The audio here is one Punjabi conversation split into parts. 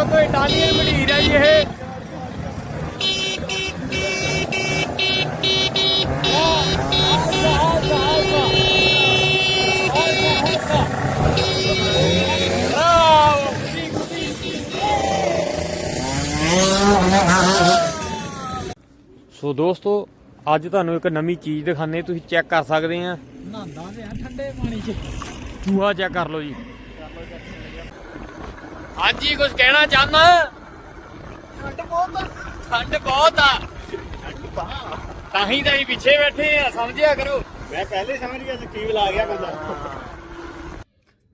ਦੋਸਤੋ ਇਟਾਲੀਅਨ ਮਢੀਰ ਹੈ ਜੀ ਇਹ। ਸੋ ਦੋਸਤੋ ਅੱਜ ਤੁਹਾਨੂੰ ਇੱਕ ਨਵੀਂ ਚੀਜ਼ ਦਿਖਾਣੇ ਤੁਸੀਂ ਚੈੱਕ ਕਰ ਸਕਦੇ ਆ ਨਹਾਉਂਦਾ ਤੇ ਆ ਠੰਡੇ ਪਾਣੀ 'ਚ। ਚੂਹਾ ਚੈੱਕ ਕਰ ਲਓ ਜੀ। ਹਾਂਜੀ ਕੁਝ ਕਹਿਣਾ ਚਾਹੁੰਦਾ? ਠੰਡ ਬਹੁਤ ਠੰਡ ਬਹੁਤ ਆ। ਤਾਂ ਹੀ ਤਾਂ ਅਸੀਂ ਪਿੱਛੇ ਬੈਠੇ ਆ ਸਮਝਿਆ ਕਰੋ। ਮੈਂ ਪਹਿਲੇ ਸਮਝ ਗਿਆ ਸਕੀਮ ਲਾ ਗਿਆ ਬੰਦਾ।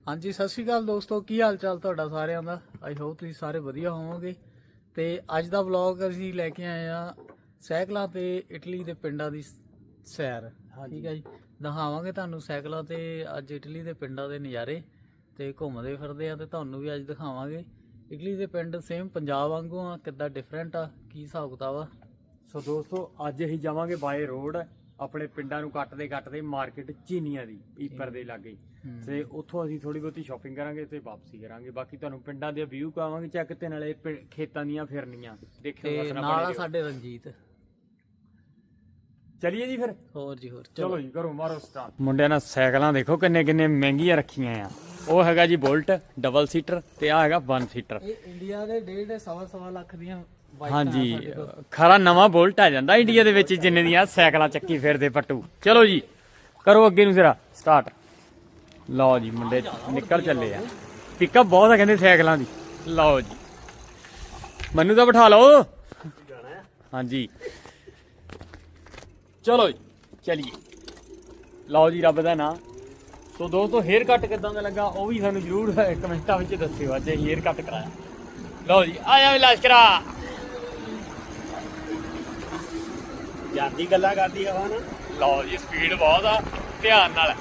ਹਾਂਜੀ ਸਤਿ ਸ਼੍ਰੀ ਅਕਾਲ ਦੋਸਤੋ ਕੀ ਹਾਲ ਚਾਲ ਤੁਹਾਡਾ ਸਾਰਿਆਂ ਦਾ? ਆਈ ਹੋਪ ਤੁਸੀਂ ਸਾਰੇ ਵਧੀਆ ਹੋਵੋਗੇ। ਤੇ ਅੱਜ ਦਾ ਵਲੌਗ ਅਸੀਂ ਲੈ ਕੇ ਆਏ ਆ ਸਾਈਕਲਾਂ ਤੇ ਇਟਲੀ ਦੇ ਪਿੰਡਾਂ ਦੀ ਸੈਰ। ਠੀਕ ਹੈ ਜੀ। ਦਿਖਾਵਾਂਗੇ ਤੁਹਾਨੂੰ ਸਾਈਕਲਾਂ ਤੇ ਅੱਜ ਇਟਲੀ ਦੇ ਪਿੰਡਾਂ ਦੇ ਨਜ਼ਾਰੇ। ਤੇ ਘੁੰਮਦੇ ਫਿਰਦੇ ਆ ਤੇ ਤੁਹਾਨੂੰ ਵੀ ਅੱਜ ਦਿਖਾਵਾਂਗੇ। ਇਟਲੀ ਦੇ ਪਿੰਡ ਸੇਮ ਪੰਜਾਬ ਵਾਂਗੂ ਆ ਕਿੱਦਾਂ ਡਿਫਰੈਂਟ ਆ ਕੀ ਹਿਸਾਬ ਕਿਤਾਬ ਆ? ਸੋ ਦੋਸਤੋ ਅੱਜ ਅਸੀਂ ਜਾਵਾਂਗੇ ਬਾਏ ਰੋਡ ਆਪਣੇ ਪਿੰਡਾਂ ਨੂੰ ਕੱਟਦੇ ਕੱਟਦੇ ਮਾਰਕੀਟ ਚੀਨੀਆਂ ਦੀ ਪੀਪਰ ਦੇ ਲਾਗੇ। ਤੇ ਉੱਥੋਂ ਅਸੀਂ ਥੋੜੀ ਬਹੁਤੀ ਸ਼ਾਪਿੰਗ ਕਰਾਂਗੇ ਤੇ ਵਾਪਸੀ ਕਰਾਂਗੇ। ਬਾਕੀ ਤੁਹਾਨੂੰ ਪਿੰਡਾਂ ਦੇ ਵਿਊ ਕਰਾਵਾਂਗੇ ਚੈੱਕ ਤੇ ਨਾਲੇ ਪਿੰ- ਖੇਤਾਂ ਦੀਆਂ ਫਿਰਨੀਆਂ। ਦੇਖਿਓ ਤੇ ਨਾਲ ਆ ਸਾਡੇ ਰਣਜੀਤ। ਚਲਿਏ ਜੀ ਫਿਰ? ਹੋਰ ਜੀ ਹੋਰ ਚਲੋ ਜੀ ਕਰੋ ਮਾਰੋ ਸਟਾਰਟ ਮੁੰਡਿਆਂ ਨਾਲ ਸਾਈਕਲਾਂ ਦੇਖੋ ਕਿੰਨੇ ਕਿੰਨੇ ਮਹਿੰਗੀਆਂ ਰੱਖੀਆਂ ਆ। ਉਹ ਹੈਗਾ ਜੀ ਬੁਲਟ ਡਬਲ ਸੀਟਰ ਤੇ ਆ ਹੈਗਾ ਵਨ ਸੀਟਰ ਇਹ ਇੰਡੀਆ ਦੇ ਡੇਢ ਸਵਾ ਸਵਾ ਲੱਖ ਦੀਆਂ ਹਾਂਜੀ। ਖਰਾ ਨਵਾਂ ਬੁਲਟ ਆ ਜਾਂਦਾ ਇੰਡੀਆ ਦੇ ਵਿੱਚ ਜਿੰਨੇ ਦੀਆਂ ਸਾਈਕਲਾਂ ਚੱਕੀ ਫਿਰਦੇ ਪੱਟੂ। ਚਲੋ ਜੀ ਕਰੋ ਅੱਗੇ ਨੂੰ ਜ਼ਰਾ ਸਟਾਰਟ ਲਓ ਜੀ ਮੁੰਡੇ ਨਿਕਲ ਚੱਲੇ ਆ। ਪਿਕਅਪ ਬਹੁਤ ਆ ਕਹਿੰਦੇ ਸਾਈਕਲਾਂ ਦੀ। ਲਓ ਜੀ। ਮੈਨੂੰ ਤਾਂ ਬਿਠਾ ਲਓ। ਹਾਂਜੀ। ਚਲੋ ਜੀ ਚਲਿਏ। ਲਓ ਜੀ ਰੱਬ ਦਾ ਨਾਮ ਸੋ ਦੋਸਤੋ ਹੇਅਰ ਕੱਟ ਕਿਦਾਂ ਦਾ ਲੱਗਾ? ਉਹ ਵੀ ਸਾਨੂੰ ਜਰੂਰ ਕਮੈਂਟਾਂ ਵਿੱਚ ਦੱਸਿਓ, ਅੱਜ ਹੇਅਰ ਕੱਟ ਕਰਾਇਆ। ਲਓ ਜੀ ਆਇਆ ਵੀ ਲਸ਼ਕਰਾ ਜਾਂਦੀ ਗੱਲਾਂ ਕਰਦੀ ਹਵਾ ਨਾ ਲਓ ਜੀ ਸਪੀਡ ਬਹੁਤ ਆ, ਧਿਆਨ ਨਾਲ।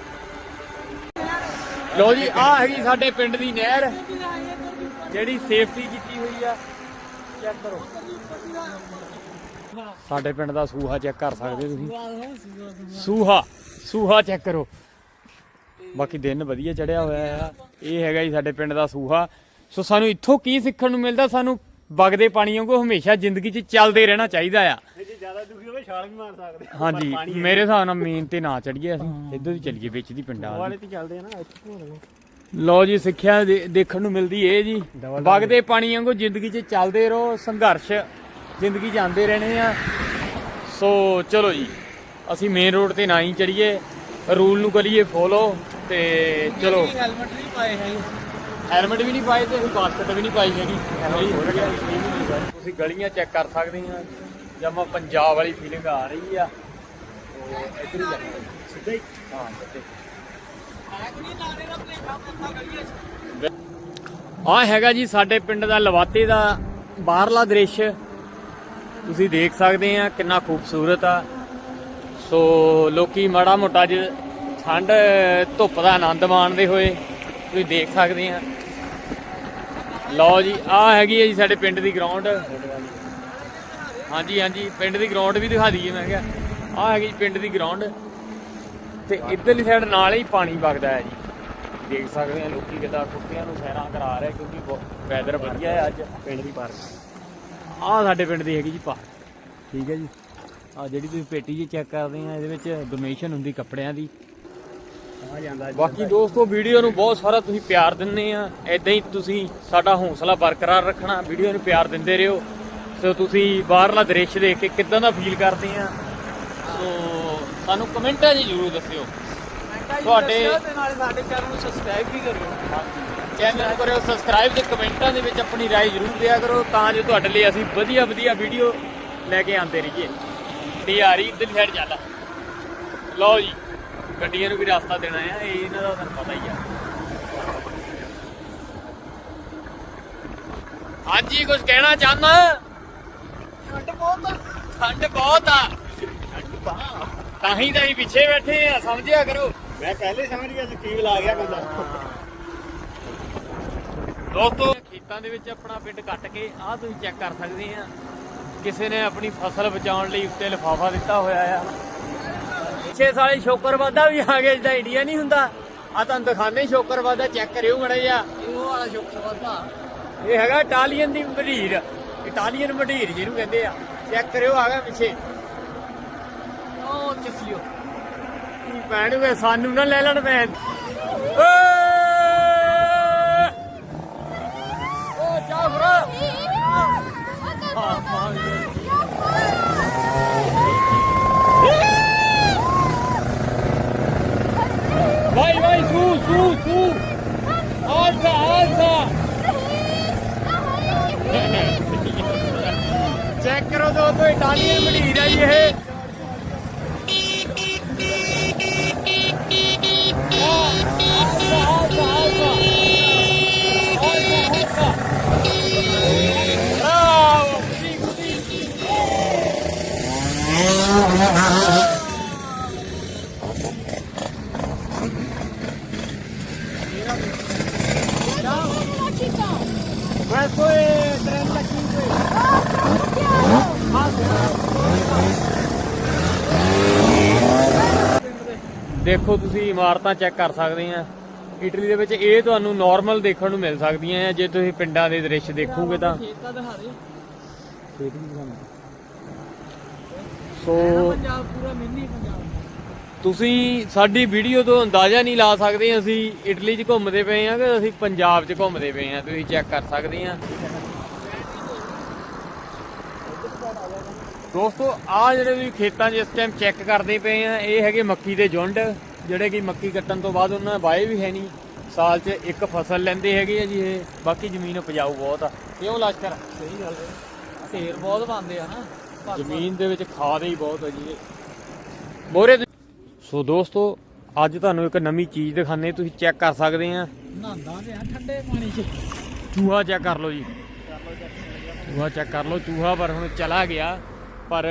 ਲਓ ਜੀ, ਆ ਹੈਗੀ ਸਾਡੇ ਪਿੰਡ ਦੀ ਨਹਿਰ, ਜਿਹੜੀ ਸੇਫਟੀ ਕੀਤੀ ਹੋਈ ਆ। ਚੈੱਕ ਕਰੋ। ਸਾਡੇ ਪਿੰਡ ਦਾ ਸੂਹਾ ਚੈੱਕ ਕਰ ਸਕਦੇ ਤੁਸੀਂ। ਸੂਹਾ ਸੂਹਾ ਚੈੱਕ ਕਰੋ। ਬਾਕੀ ਦਿਨ ਵਧੀਆ ਚੜਿਆ ਹੋਇਆ ਆ। ਇਹ ਹੈਗਾ ਜੀ ਸਾਡੇ ਪਿੰਡ ਦਾ ਸੂਹਾ। ਸੋ ਸਾਨੂੰ ਇੱਥੋਂ ਕੀ ਸਿੱਖਣ ਨੂੰ ਮਿਲਦਾ? ਸਾਨੂੰ ਵਗਦੇ ਪਾਣੀ ਵਾਂਗੂ ਹਮੇਸ਼ਾ ਜ਼ਿੰਦਗੀ 'ਚ ਚੱਲਦੇ ਰਹਿਣਾ ਚਾਹੀਦਾ ਆ। ਜੇ ਜ਼ਿਆਦਾ ਦੁਖੀ ਹੋਵੇ ਛਾਲ ਵੀ ਮਾਰ ਸਕਦੇ ਹਾਂਜੀ ਮੇਰੇ ਹਿਸਾਬ ਨਾਲ ਮੇਨ ਤੇ ਨਾ ਚੜੀਏ ਅਸੀਂ। ਇੱਧਰ ਹੀ ਚੱਲੀਏ ਵਿੱਚ ਦੀ ਪਿੰਡਾਂ ਵੱਲ। ਵਾਲੇ ਤੇ ਚੱਲਦੇ ਆ ਨਾ ਇੱਥੇ ਘੁੰਮਦੇ ਲਓ ਜੀ ਸਿੱਖਿਆ ਦੇ- ਦੇਖਣ ਨੂੰ ਮਿਲਦੀ ਇਹ ਜੀ। ਵਗਦੇ ਪਾਣੀ ਵਾਂਗੂ ਜ਼ਿੰਦਗੀ 'ਚ ਚੱਲਦੇ ਰਹੋ ਸੰਘਰਸ਼ ਜ਼ਿੰਦਗੀ 'ਚ ਆਉਂਦੇ ਰਹਿਣੇ ਆ। ਸੋ ਚਲੋ ਜੀ ਅਸੀਂ ਮੇਨ ਰੋਡ ਤੇ ਨਾ ਹੀ ਚੜੀਏ। ਰੂਲ ਨੂੰ ਕਰੀਏ ਫੋਲੋ ਤੇ ਚਲੋ। ਹੈਲਮਟ ਨਹੀਂ ਪਾਏ ਹੈ ਹੈਲਮਟ ਵੀ ਨਹੀਂ ਪਾਏ ਤੇ ਅਸੀਂ ਬਾਸਕਟ ਵੀ ਨਹੀਂ ਪਾਈ ਹੈਗੀ। ਤੁਸੀਂ ਗਲੀਆਂ ਚੈੱਕ ਕਰ ਸਕਦੇ ਆ। ਜਮਾ ਪੰਜਾਬ ਵਾਲੀ ਫੀਲਿੰਗ ਆ ਰਹੀ ਆ। ਇੱਧਰ ਹੀ ਜਾਣਾ ਸਿੱਧਾ ਹੀ। ਹਾਂ ਸਿੱਧੇ ਆ ਹੈਗਾ ਜੀ ਸਾਡੇ ਪਿੰਡ ਦਾ ਲਵਾਤੇ ਦਾ ਬਾਹਰਲਾ ਦ੍ਰਿਸ਼। ਤੁਸੀਂ ਦੇਖ ਸਕਦੇ ਆ ਕਿੰਨਾ ਖੂਬਸੂਰਤ ਆ। ਸੋ ਲੋਕੀ ਮਾੜਾ ਮੋਟਾ ਜ ਠੰਡ ਧੁੱਪ ਦਾ ਆਨੰਦ ਮਾਣਦੇ ਹੋਏ ਤੁਸੀਂ ਦੇਖ ਸਕਦੇ ਆ। ਲਓ ਜੀ ਆ ਹੈਗੀ ਹੈ ਜੀ ਸਾਡੇ ਪਿੰਡ ਦੀ ਗਰਾਊਂਡ ਹਾਂਜੀ ਹਾਂਜੀ ਪਿੰਡ ਦੀ ਗਰਾਊਂਡ ਵੀ ਦਿਖਾ ਦਈਏ ਮੈਂ ਕਿਹਾ। ਆ ਹੈਗੀ ਜੀ ਪਿੰਡ ਦੀ ਗਰਾਊਂਡ ਤੇ ਇੱਧਰਲੀ ਸਾਈਡ ਨਾਲ ਹੀ ਪਾਣੀ ਵਗਦਾ ਹੈ ਜੀ। ਦੇਖ ਸਕਦੇ ਆ ਲੋਕੀ ਕਿਦਾਂ ਕੁੱਤਿਆਂ ਨੂੰ ਸੈਰਾਂ ਕਰਾ ਰਹੇ ਕਿਉਂਕਿ ਵੈਦਰ ਵਧੀਆ ਹੈ ਅੱਜ। ਪਿੰਡ ਦੀ ਪਾਰਕ ਆਹ ਸਾਡੇ ਪਿੰਡ ਦੀ ਹੈਗੀ ਜੀ ਪਾਰਕ ਠੀਕ ਹੈ ਜੀ। ਆ ਜਿਹੜੀ ਤੁਸੀਂ ਪੇਟੀ ਜੀ ਚੈੱਕ ਕਰਦੇ ਆ ਇਹਦੇ ਵਿੱਚ ਡੋਨੇਸ਼ਨ ਹੁੰਦੀ ਕੱਪੜਿਆਂ ਦੀ। ਆ ਬਾਕੀ ਦੋਸਤੋ ਵੀਡੀਓ ਨੂੰ ਬਹੁਤ ਸਾਰਾ ਤੁਸੀਂ ਪਿਆਰ ਦਿੰਦੇ ਆ ਐਦਾਂ ਹੀ ਤੁਸੀਂ ਸਾਡਾ ਹੌਸਲਾ ਬਰਕਰਾਰ ਰੱਖਣਾ ਵੀਡੀਓ ਨੂੰ ਪਿਆਰ ਦਿੰਦੇ ਰਹੋ ਸੋ ਤੁਸੀਂ ਬਾਹਰਲਾ ਦ੍ਰਿਸ਼ ਦੇਖ ਕੇ ਕਿਦਾਂ ਦਾ ਫੀਲ ਕਰਦੇ ਆ ਸੋ ਸਾਨੂੰ ਕਮੈਂਟਾਂ 'ਚ ਜ਼ਰੂਰ ਦੱਸਿਓ ਤੁਹਾਡੇ- ਤੇ ਨਾਲੇ ਸਾਡੇ ਚੈਨਲ ਨੂੰ ਸਬਸਕ੍ਰਾਈਬ ਵੀ ਕਰਿਓ ਚੈਨਲ ਨੂੰ ਕਰਿਓ ਸਬਸਕ੍ਰਾਈਬ ਤੇ ਕਮੈਂਟਾਂ ਦੇ ਵਿੱਚ ਆਪਣੀ رائے ਜ਼ਰੂਰ ਦਿਆ ਕਰੋ ਤਾਂ ਜੋ ਤੁਹਾਡੇ ਲਈ ਅਸੀਂ ਵਧੀਆ ਵਧੀਆ ਵੀਡੀਓ ਲੈ ਕੇ ਆਉਂਦੇ ਰਹੀਏ ਤੇ ਯਾਰੀ ਇੱਧਰ ਸਾਈਡ ਚੱਲ ਲਓ ਜੀ ਗੱਡੀਆਂ ਨੂੰ ਵੀ ਰਸਤਾ ਦੇਣਾ ਆ ਇਹ ਇਹਨਾਂ ਦਾ ਤੁਹਾਨੂੰ ਪਤਾ ਹੀ ਆ। ਹਾਂਜੀ ਕੁਝ ਕਹਿਣਾ ਚਾਹੁੰਦਾ? ਠੰਡ ਬਹੁਤ ਠੰਡ ਬਹੁਤ ਆ। ਤਾਂ ਹੀ ਤਾਂ ਅਸੀਂ ਪਿੱਛੇ ਬੈਠੇ ਆ ਸਮਝਿਆ ਕਰੋ। ਮੈਂ ਪਹਿਲੇ ਸਮਝ ਗਿਆ ਸਕੀਮ ਲਾ ਗਿਆ ਬੰਦਾ। ਦੋਸਤੋ ਖੇਤਾਂ ਦੇ ਵਿੱਚ ਆਪਣਾ ਪਿੰਡ ਕੱਟ ਕੇ ਆਹ ਤੁਸੀਂ ਚੈੱਕ ਕਰ ਸਕਦੇ ਆ। ਕਿਸੇ ਨੇ ਆਪਣੀ ਫਸਲ ਬਚਾਉਣ ਲਈ ਉੱਤੇ ਲਿਫਾਫਾ ਦਿੱਤਾ ਹੋਇਆ ਆ। ਪਿੱਛੇ ਸਾਲੇ ਸ਼ੋਕਰਵਾਦਾ ਵੀ ਆ ਗਏ ਜਿੱਦਾਂ ਇੰਡੀਆ ਨਹੀਂ ਹੁੰਦਾ। ਆ ਤੁਹਾਨੂੰ ਦਿਖਾਣੇ ਸ਼ੋਕਰਵਾਦਾ ਚੈੱਕ ਕਰਿਓ ਮੜਾ ਜਿਹਾ। ਇਹ ਵਾਲਾ ਸ਼ੁਕਰ ਵਾਦਾ ਇਹ ਹੈਗਾ ਇਟਾਲੀਅਨ ਦੀ ਮਢੀਰ ਇਟਾਲੀਅਨ ਮਢੀਰ ਜਿਹਨੂੰ ਕਹਿੰਦੇ ਆ। ਚੈੱਕ ਕਰਿਓ ਆ ਗਿਆ ਪਿੱਛੇ। ਉਹ ਚੱਕ ਲਿਓ। ਕੀ ਪੈਣਗੇ ਸਾਨੂੰ ਨਾ ਲੈ ਲੈਣ ਮੈਂ ਓਏ! ਓ ਜਾ ਭਰਾ ਹਾਂ ਹਾਂ ਸੂ ਸੂ ਆਲਸਾ ਆਲਸਾ ਚੈੱਕ ਕਰੋ ਦੋਸਤੋ ਇਟਾਲੀਅਨ ਮਢੀਰ ਹੈ ਜੀ ਇਹ। ਦੇਖੋ ਤੁਸੀਂ ਇਮਾਰਤਾਂ ਚੈੱਕ ਕਰ ਸਕਦੇ ਆ। ਇਟਲੀ ਦੇ ਵਿੱਚ ਇਹ ਤੁਹਾਨੂੰ ਨਾਰਮਲ ਦੇਖਣ ਨੂੰ ਮਿਲ ਸਕਦੀਆਂ ਆ ਜੇ ਤੁਸੀਂ ਪਿੰਡਾਂ ਦੇ ਦ੍ਰਿਸ਼ ਦੇਖੋਗੇ ਤਾਂ। ਸੋ ਪੰਜਾਬ ਪੂਰਾ ਮਿੰਨੀ ਪੰਜਾਬ ਤੁਸੀਂ ਸਾਡੀ ਵੀਡੀਓ ਤੋਂ ਅੰਦਾਜ਼ਾ ਨਹੀਂ ਲਾ ਸਕਦੇ ਅਸੀਂ ਇਟਲੀ 'ਚ ਘੁੰਮਦੇ ਪਏ ਆ ਕਿ ਅਸੀਂ ਪੰਜਾਬ 'ਚ ਘੁੰਮਦੇ ਪਏ ਆ ਤੁਸੀਂ ਚੈੱਕ ਕਰ ਸਕਦੇ ਆ। ਦੋਸਤੋ ਆ ਜਿਹੜੇ ਵੀ ਖੇਤਾਂ 'ਚ ਇਸ ਟਾਈਮ ਚੈੱਕ ਕਰਦੇ ਪਏ ਆ ਇਹ ਹੈਗੇ ਮੱਕੀ ਦੇ ਝੁੰਡ ਜਿਹੜੇ ਕਿ ਮੱਕੀ ਕੱਟਣ ਤੋਂ ਬਾਅਦ ਉਹਨਾਂ ਵਾਏ ਵੀ ਹੈ ਨਹੀਂ। ਸਾਲ 'ਚ ਇੱਕ ਫਸਲ ਲੈਂਦੇ ਹੈਗੇ ਆ ਜੀ ਇਹ ਬਾਕੀ ਜ਼ਮੀਨ ਉਪਜਾਊ ਬਹੁਤ ਆ। ਕਿਉਂ ਲਸ਼ਕਰ ਸਹੀ ਗੱਲ ਹੈ। ਢੇਰ ਬਹੁਤ ਪਾਉਂਦੇ ਆ ਨਾ। ਜ਼ਮੀਨ ਦੇ ਵਿੱਚ ਖਾਦ ਹੀ ਬਹੁਤ ਹੈ ਜੀ ਮੋਰੇ ਸੋ ਦੋਸਤੋ ਅੱਜ ਤੁਹਾਨੂੰ ਇੱਕ ਨਵੀਂ ਚੀਜ਼ ਦਿਖਾਣੇ ਤੁਸੀਂ ਚੈੱਕ ਕਰ ਸਕਦੇ ਆ। ਨਹਾਉਂਦਾ ਤੇ ਆ ਠੰਡੇ ਪਾਣੀ 'ਚ। ਚੂਹਾ ਚੈੱਕ ਕਰ ਲਓ ਜੀ। ਚੂਹਾ ਚੈੱਕ ਕਰ ਲਓ ਚੂਹਾ ਪਰ ਹੁਣ ਚਲਾ ਗਿਆ। ਪਰ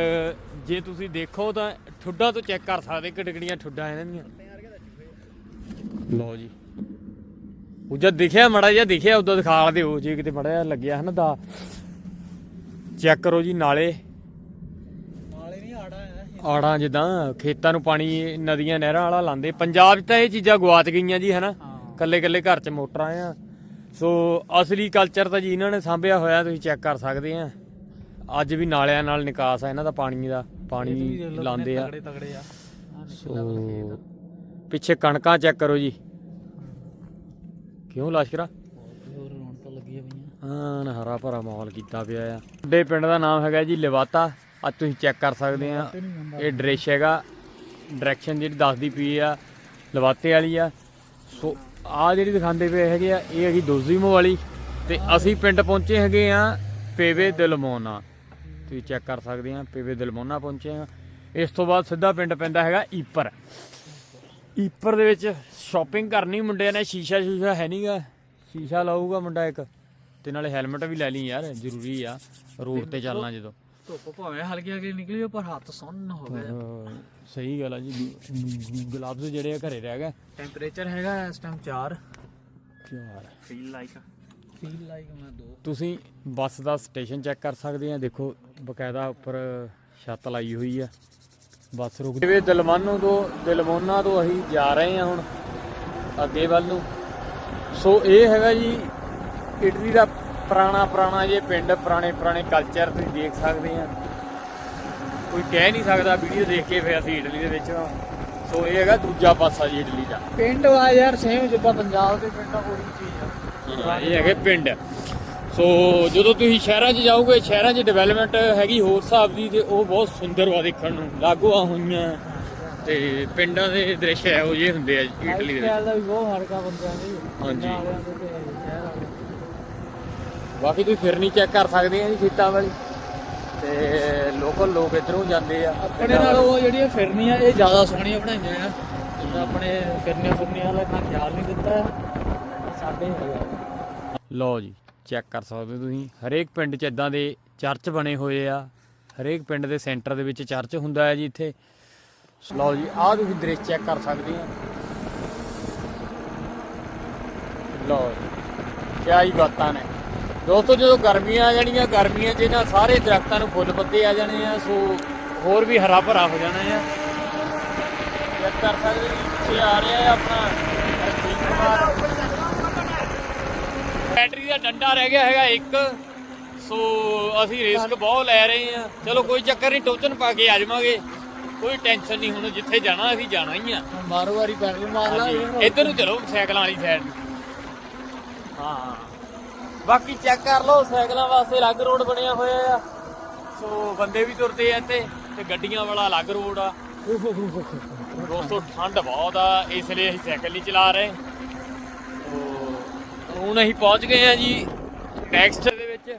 ਜੇ ਤੁਸੀਂ ਦੇਖੋ ਤਾਂ ਠੁੱਡਾਂ ਤੋਂ ਚੈੱਕ ਕਰ ਸਕਦੇ ਕਿਡਕੜੀਆਂ ਠੁੱਡਾਂ ਇਹਨਾਂ ਦੀਆਂ। ਲਓ ਜੀ। ਉਹ ਜਦ ਦਿਖਿਆ ਮੜਾ ਜਿਹਾ ਦਿਖਿਆ ਉਦੋਂ ਦਿਖਾ ਦਿਓ। ਜੇ ਕਿਤੇ ਮੜਾ ਜਿਹਾ ਲੱਗਿਆ ਹਨਾ ਦਾ ਚੈੱਕ ਕਰੋ ਜੀ ਨਾਲੇ। ਨਾਲੇ ਨਹੀਂ ਆੜਾ ਹੈ। ਆੜਾਂ ਜਿੱਦਾਂ ਖੇਤਾਂ ਨੂੰ ਪਾਣੀ ਨਦੀਆਂ ਨਹਿਰਾਂ ਵਾਲਾ ਲਾਉਂਦੇ। ਪੰਜਾਬ 'ਚ ਤਾਂ ਇਹ ਚੀਜ਼ਾਂ ਗਵਾਚ ਗਈਆਂ ਜੀ ਹਨਾ। ਕੱਲੇ ਕੱਲੇ ਘਰ 'ਚ ਮੋਟਰਾਂ ਆ। ਸੋ ਅਸਲੀ ਕਲਚਰ ਤਾਂ ਜੀ ਇਹਨਾਂ ਨੇ ਸਾਂਭਿਆ ਹੋਇਆ ਤੁਸੀਂ ਚੈੱਕ ਕਰ ਸਕਦੇ ਆ। ਅੱਜ ਵੀ ਨਾਲਿਆਂ ਨਾਲ ਨਿਕਾਸ ਆ ਇਹਨਾਂ ਦਾ ਪਾਣੀ ਦਾ ਪਾਣੀ ਲਾਉਂਦੇ ਆ। ਤਗੜੇ ਤਗੜੇ ਆ। ਸੋ ਪਿੱਛੇ ਕਣਕਾਂ ਚੈੱਕ ਕਰੋ ਜੀ। ਕਿਉਂ ਲਾਸ਼ਕਰਾ ਹਾਂ ਹਰਾ ਭਰਾ ਮਾਹੌਲ ਕੀਤਾ ਪਿਆ ਆ। ਸਾਡੇ ਪਿੰਡ ਦਾ ਨਾਮ ਹੈਗਾ ਜੀ ਲਿਵਾਤਾ। ਅੱਜ ਤੁਸੀਂ ਚੈੱਕ ਕਰ ਸਕਦੇ ਆ। ਇਹ ਡਰੇਸ਼ ਹੈਗਾ। ਡਾਇਰੈਕਸ਼ਨ ਜਿਹੜੀ ਦੱਸਦੀ ਪਈ ਆ ਲਵਾਤੇ ਵਾਲੀ ਆ। ਸੋ ਆ ਜਿਹੜੀ ਦਿਖਾਉਂਦੇ ਪਏ ਹੈਗੇ ਆ ਇਹ ਹੈਗੀ ਦੋਜ਼ੀਮੋ ਵਾਲੀ ਤੇ ਅਸੀਂ ਪਿੰਡ ਪਹੁੰਚੇ ਹੈਗੇ ਆ ਪੇਵੇ ਦਿਲਮੋਨਾ ਤੁਸੀਂ ਚੈੱਕ ਕਰ ਸਕਦੇ ਆ ਪੇਵੇ ਦਿਲਮੋਨਾ ਪਹੁੰਚੇ ਆ। ਇਸ ਤੋਂ ਬਾਅਦ ਸਿੱਧਾ ਪਿੰਡ ਪੈਂਦਾ ਹੈਗਾ ਈਪਰ। ਈਪਰ ਦੇ ਵਿੱਚ ਸ਼ਾਪਿੰਗ ਕਰਨੀ ਮੁੰਡਿਆਂ ਨੇ ਸ਼ੀਸ਼ਾ ਸ਼ੂਸ਼ਾ ਹੈ ਨਹੀਂਗਾ ਸ਼ੀਸ਼ਾ ਲਾਊਗਾ ਮੁੰਡਾ ਇੱਕ ਤੇ ਨਾਲੇ ਹੈਲਮਟ ਵੀ ਲੈ ਲਈ ਯਾਰ ਜ਼ਰੂਰੀ ਆ ਰੋਡ ਤੇ ਚੱਲਣਾ ਜਦੋਂ। ਧੁੱਪ ਭਾਵੇਂ ਹਲਕੀ ਹਲਕੀ ਨਿਕਲੀ ਪਰ ਹੱਥ ਸੁੰਨ ਹੋ ਗਿਆ ਹਾਂ, ਸਹੀ ਗੱਲ ਆ ਜੀ। ਗਲਵਜ਼ ਜਿਹੜੇ ਆ ਘਰੇ ਰਹਿ ਗਏ। ਟੈਂਪਰੇਚਰ ਹੈਗਾ ਇਸ ਟਾਈਮ 4 ਯਾਰ ਫੀਲ ਲਾਈਕ ਫੀਲ ਲਾਈਕ ਮੈਂ 2 ਤੁਸੀਂ ਬੱਸ ਦਾ ਸਟੇਸ਼ਨ ਚੈੱਕ ਕਰ ਸਕਦੇ ਆ। ਦੇਖੋ ਬਕਾਇਦਾ ਉੱਪਰ ਛੱਤ ਲਾਈ ਹੋਈ ਆ। ਬੱਸ ਰੁਕ ਜਿਵੇਂ। ਦਿਲਮਾਨੋ ਤੋਂ ਦਿਲਮੋਨਾ ਤੋਂ ਅਸੀਂ ਜਾ ਰਹੇ ਆ ਹੁਣ ਅੱਗੇ ਵੱਲ ਨੂੰ। ਸੋ ਇਹ ਹੈਗਾ ਜੀ ਇਟਲੀ ਦਾ ਪੁਰਾਣਾ ਪੁਰਾਣਾ ਜੇ ਪਿੰਡ ਪੁਰਾਣੇ ਪੁਰਾਣੇ ਕਲਚਰ ਤੁਸੀਂ ਦੇਖ ਸਕਦੇ ਆ। ਕੋਈ ਕਹਿ ਨਹੀਂ ਸਕਦਾ ਵੀਡੀਓ ਦੇਖ ਕੇ ਫਿਰ ਅਸੀਂ ਇਟਲੀ ਦੇ ਵਿੱਚ ਸੋ ਇਹ ਹੈਗਾ ਦੂਜਾ ਪਾਸਾ ਜੀ ਇਟਲੀ ਦਾ। ਪਿੰਡ ਆ ਯਾਰ ਸੇਮ ਜਿੱਦਾਂ ਪੰਜਾਬ ਦੇ ਪਿੰਡ ਉਹੀ ਚੀਜ਼ ਆ। ਹਾਂ, ਇਹ ਹੈਗੇ ਪਿੰਡ। ਸੋ ਜਦੋਂ ਤੁਸੀਂ ਸ਼ਹਿਰਾਂ 'ਚ ਜਾਓਗੇ ਸ਼ਹਿਰਾਂ 'ਚ ਡਿਵੈਲਪਮੈਂਟ ਹੈਗੀ ਹੋਰ ਹਿਸਾਬ ਦੀ ਤੇ ਉਹ ਬਹੁਤ ਸੁੰਦਰ ਵਾ ਦੇਖਣ ਨੂੰ। ਲਾਗੋਆਂ ਹੋਈਆਂ ਤੇ ਪਿੰਡਾਂ ਦੇ ਦ੍ਰਿਸ਼ ਇਹੋ ਜਿਹੇ ਹੁੰਦੇ ਆ ਇਟਲੀ ਦੇ ਵਿੱਚ। ਦਾ ਵੀ ਬਹੁਤ ਫ਼ਰਕ ਬੰਦਿਆਂ ਦੇ ਹਾਂਜੀ। ਬਾਕੀ ਤੁਸੀਂ ਫਿਰਨੀ ਚੈੱਕ ਕਰ ਸਕਦੇ ਆ ਜੀ ਖੇਤਾਂ ਵਾਲੀ। ਤੇ ਲੋਕਲ ਲੋਕ ਇਧਰੋਂ ਜਾਂਦੇ ਆ। ਆਪਣੇ ਨਾਲ ਉਹ ਜਿਹੜੀਆਂ ਫਿਰਨੀਆਂ ਇਹ ਜ਼ਿਆਦਾ ਸੋਹਣੀਆਂ ਬਣਾਈਆਂ ਆ। ਜਿੱਦਾਂ ਆਪਣੇ ਫਿਰਨੀਆਂ ਫਿਰਨੀਆਂ ਵਾਲਾ ਖਿਆਲ ਨਹੀਂ ਦਿੱਤਾ। ਸਾਡੇ ਹੈਗਾ ਲਓ ਜੀ ਚੈੱਕ ਕਰ ਸਕਦੇ ਹੋ ਤੁਸੀਂ। ਹਰੇਕ ਪਿੰਡ 'ਚ ਇਦਾਂ ਦੇ ਚਰਚ ਬਣੇ ਹੋਏ ਆ। ਹਰੇਕ ਪਿੰਡ ਦੇ ਸੈਂਟਰ ਦੇ ਵਿੱਚ ਚਰਚ ਹੁੰਦਾ ਹੈ ਜੀ ਇੱਥੇ। ਲਓ ਜੀ, ਆਹ ਤੁਸੀਂ ਦ੍ਰਿਸ਼ ਚੈੱਕ ਕਰ ਸਕਦੇ ਆ ਲਓ ਜੀ, ਕਿਆ ਹੀ ਬਾਤਾਂ ਨੇ। ਦੋਸਤੋ, ਜਦੋਂ ਗਰਮੀਆਂ ਆ ਜਾਣੀਆਂ, ਗਰਮੀਆਂ 'ਚ ਇਹਨਾਂ ਸਾਰੇ ਦਰਖਤਾਂ ਨੂੰ ਫੁੱਲ ਪੱਤੇ ਆ ਜਾਣੇ ਆ, ਸੋ ਹੋਰ ਵੀ ਹਰਾ ਭਰਾ ਹੋ ਜਾਣਾ ਆ। ਚੈੱਕ ਕਰ ਸਕਦੇ ਹੋ ਪਿੱਛੇ ਆ ਰਿਹਾ ਹੈ ਆਪਣਾ। ਬੈਟਰੀ ਦਾ ਡੰਡਾ ਰਹਿ ਗਿਆ ਹੈਗਾ ਇੱਕ। ਸੋ ਅਸੀਂ ਰਿਸਕ ਬਹੁਤ ਲੈ ਰਹੇ ਆ ਚਲੋ ਕੋਈ ਚੱਕਰ ਨਹੀਂ ਟੋਚਨ ਪਾ ਕੇ ਆ ਜਾਵਾਂਗੇ। ਕੋਈ ਟੈਨਸ਼ਨ ਨਹੀਂ ਹੁਣ ਜਿੱਥੇ ਜਾਣਾ ਅਸੀਂ ਜਾਣਾ ਹੀ ਆ। ਮਾਰੋ ਵਾਰੀ ਪੈਡਲ ਮਾਰ ਲਾ ਇੱਧਰ ਨੂੰ ਚਲੋ ਸਾਈਕਲਾਂ ਵਾਲੀ ਸਾਈਡ ਹਾਂ। ਬਾਕੀ ਚੈੱਕ ਕਰ ਲਓ ਸਾਈਕਲਾਂ ਵਾਸਤੇ ਅਲੱਗ ਰੋਡ ਬਣਿਆ ਹੋਇਆ ਆ। ਸੋ ਬੰਦੇ ਵੀ ਤੁਰਦੇ ਆ ਇੱਥੇ ਤੇ ਗੱਡੀਆਂ ਵਾਲਾ ਅਲੱਗ ਰੋਡ ਆ। ਦੋਸਤੋ ਠੰਡ ਬਹੁਤ ਆ ਇਸ ਲਈ ਅਸੀਂ ਸਾਈਕਲ ਨਹੀਂ ਚਲਾ ਰਹੇ। ਹੁਣ ਅਸੀਂ ਪਹੁੰਚ ਗਏ ਆ ਜੀ ਨੈਕਸਟ ਦੇ ਵਿੱਚ।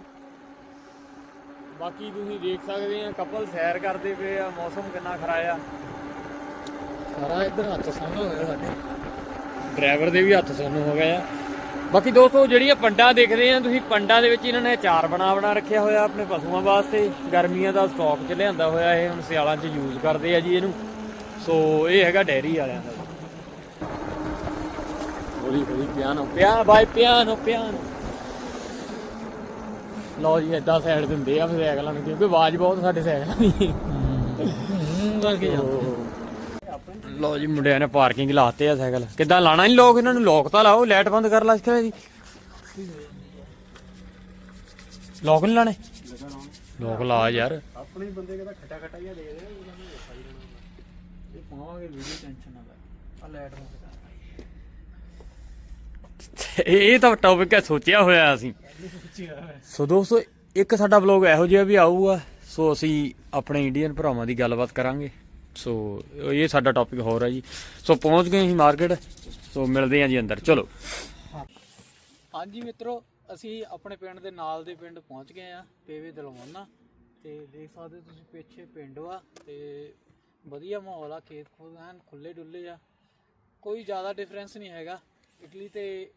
ਬਾਕੀ ਤੁਸੀਂ ਦੇਖ ਸਕਦੇ ਆ ਕਪਲ ਸੈਰ ਕਰਦੇ ਪਏ ਆ ਮੌਸਮ ਕਿੰਨਾ ਖਰਾ ਆ। ਸਾਰਾ ਇੱਧਰ ਹੱਥ ਸੰਗ ਹੋਇਆ ਸਾਡੇ। ਡਰਾਈਵਰ ਦੇ ਵੀ ਹੱਥ ਸੁੰਨ ਹੋ ਗਏ ਆ। ਬਾਕੀ ਦੋਸਤੋ ਜਿਹੜੀਆਂ ਪੰਡਾਂ ਦੇਖਦੇ ਆ ਤੁਸੀਂ ਪੰਡਾਂ ਦੇ ਵਿੱਚ ਇਹਨਾਂ ਨੇ ਅਚਾਰ ਬਣਾ ਬਣਾ ਰੱਖਿਆ ਹੋਇਆ ਆਪਣੇ ਪਸ਼ੂਆਂ ਵਾਸਤੇ। ਗਰਮੀਆਂ ਦਾ ਸਟਾਕ ਚ ਲਿਆਂਦਾ ਹੋਇਆ ਇਹ ਹੁਣ ਸਿਆਲਾਂ 'ਚ ਯੂਜ਼ ਕਰਦੇ ਆ ਜੀ ਇਹਨੂੰ। ਸੋ ਇਹ ਹੈਗਾ ਡੈਰੀ ਵਾਲਿਆਂ ਦਾ। ਹੌਲੀ ਹੌਲੀ ਪਿਆਨੋ, ਪਿਆ ਬਾਈ, ਪਿਆਨੋ ਪਿਆਨੋ। ਲਓ ਜੀ, ਏਦਾਂ ਸਾਈਡ ਦਿੰਦੇ ਆ ਫਿਰ ਸਾਈਕਲਾਂ ਨੂੰ, ਕਿਉਂਕਿ ਆਵਾਜ਼ ਬਹੁਤ ਸਾਡੇ ਸਾਈਕਲਾਂ ਦੀ। ਕਰਕੇ ਜਾਂਦੇ ਜੀ, ਮੁੰਡਿਆਂ ਨੇ ਪਾਰਕਿੰਗ ਲਾਤੇ ਆ ਸਾਈਕਲ। ਕਿੱਦਾਂ ਲਾਣਾ ਨਹੀਂ ਲੋਕ ਇਹਨਾਂ ਨੂੰ? ਲੋਕ ਤਾਂ ਲਾਓ ਲਾਈਟ ਬੰਦ ਕਰ ਲਾ ਸਕਰੇ ਦੀ। ਲੋਕ ਨਹੀਂ ਲਾਣੇ? ਲੋਕ ਲਾ ਯਾਰ। ਆਪਣੇ ਬੰਦੇ ਕਹਿੰਦਾ ਖਟਾ ਖਟਾ ਜਿਹਾ ਦੇ ਦੇ ਇਹ ਪਾਵਾਂਗੇ ਵੀਡੀਓ ਟੈਨਸ਼ਨ ਨਾ ਲੈ। ਆ ਲਾਈਟ ਨੂੰ ਇਹ ਇਹ ਤਾਂ ਟੌਪਿਕ ਹੈ, ਸੋਚਿਆ ਹੋਇਆ ਅਸੀਂ। ਸੋ ਦੋਸਤੋ, ਇੱਕ ਸਾਡਾ ਵਲੌਗ ਇਹੋ ਜਿਹਾ ਵੀ ਆਊਗਾ। ਸੋ ਅਸੀਂ ਆਪਣੇ ਇੰਡੀਅਨ ਭਰਾਵਾਂ ਦੀ ਗੱਲਬਾਤ ਕਰਾਂਗੇ। ਸੋ ਇਹ ਸਾਡਾ ਟੌਪਿਕ ਹੋਰ ਹੈ ਜੀ। ਸੋ ਪਹੁੰਚ ਗਏ ਅਸੀਂ ਮਾਰਕੀਟ ਸੋ ਮਿਲਦੇ ਹਾਂ ਜੀ ਅੰਦਰ। ਚਲੋ। ਹਾਂਜੀ ਮਿੱਤਰੋ, ਅਸੀਂ ਆਪਣੇ ਪਿੰਡ ਦੇ ਨਾਲ ਦੇ ਪਿੰਡ ਪਹੁੰਚ ਗਏ ਆ ਪੇਵੇ ਦਲਵਾਨਾ। ਤੇ ਦੇਖ ਸਕਦੇ ਹੋ ਤੁਸੀਂ ਪਿੱਛੇ ਪਿੰਡ ਵਾ ਤੇ ਵਧੀਆ ਮਾਹੌਲ ਆ, ਖੇਤ ਖੂਤ ਐਨ ਖੁੱਲੇ ਡੁੱਲੇ ਆ। ਕੋਈ ਜ਼ਿਆਦਾ ਡਿਫਰੈਂਸ ਨਹੀਂ ਹੈਗਾ। ਇਟਲੀ ਤੇ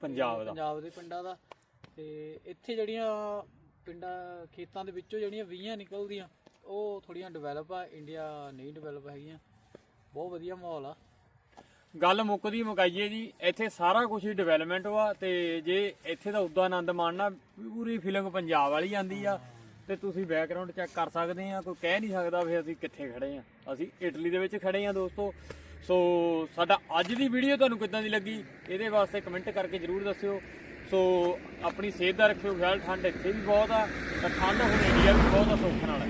ਪੰਜਾਬ ਦਾ। ਪੰਜਾਬ ਦੇ ਪਿੰਡਾਂ ਦਾ। ਤੇ ਇੱਥੇ ਜਿਹੜੀਆਂ ਪਿੰਡਾਂ ਖੇਤਾਂ ਦੇ ਵਿੱਚੋਂ ਜਿਹੜੀਆਂ ਵੀਆਂ ਨਿਕਲਦੀਆਂ ਉਹ ਥੋੜੀਆਂ ਡਿਵੈਲਪ ਆ। ਇੰਡੀਆ ਨਹੀਂ ਡਿਵੈਲਪ ਹੈਗੀਆਂ। ਬਹੁਤ ਵਧੀਆ ਮਾਹੌਲ ਆ। ਗੱਲ ਮੁੱਕਦੀ ਮੁਕਾਈਏ ਜੀ ਇੱਥੇ ਸਾਰਾ ਕੁਝ ਹੀ ਡਿਵੈਲਪਮੈਂਟ ਵਾ ਤੇ ਜੇ ਇੱਥੇ ਦਾ ਉਦਾਂ ਆਨੰਦ ਮਾਣਨਾ ਪੂਰੀ ਫੀਲਿੰਗ ਪੰਜਾਬ ਵਾਲੀ ਆਂਦੀ ਆ। ਤੇ ਤੁਸੀਂ ਬੈਕਗ੍ਰਾਉਂਡ ਚੈੱਕ ਕਰ ਸਕਦੇ ਆ ਕੋਈ ਕਹਿ ਨਹੀਂ ਸਕਦਾ ਵੀ ਅਸੀਂ ਕਿੱਥੇ ਖੜੇ ਆ। ਅਸੀਂ ਇਟਲੀ ਦੇ ਵਿੱਚ ਖੜੇ ਆ ਦੋਸਤੋ। ਸੋ ਸਾਡਾ ਅੱਜ ਦੀ ਵੀਡੀਓ ਤੁਹਾਨੂੰ ਕਿੱਦਾਂ ਦੀ ਲੱਗੀ, ਇਹਦੇ ਵਾਸਤੇ ਕਮੈਂਟ ਕਰਕੇ ਜਰੂਰ ਦੱਸਿਓ। ਸੋ ਆਪਣੀ ਸਿਹਤ ਦਾ ਰੱਖਿਓ, ਖਿਆਲ ਠੰਡ ਇੱਥੇ ਵੀ ਬਹੁਤ ਆ, ਤਾਂ ਠੰਡ ਹੁਣ ਇੰਡੀਆ ਵੀ ਬਹੁਤ ਆ ਸੌਖਣ ਨਾਲ।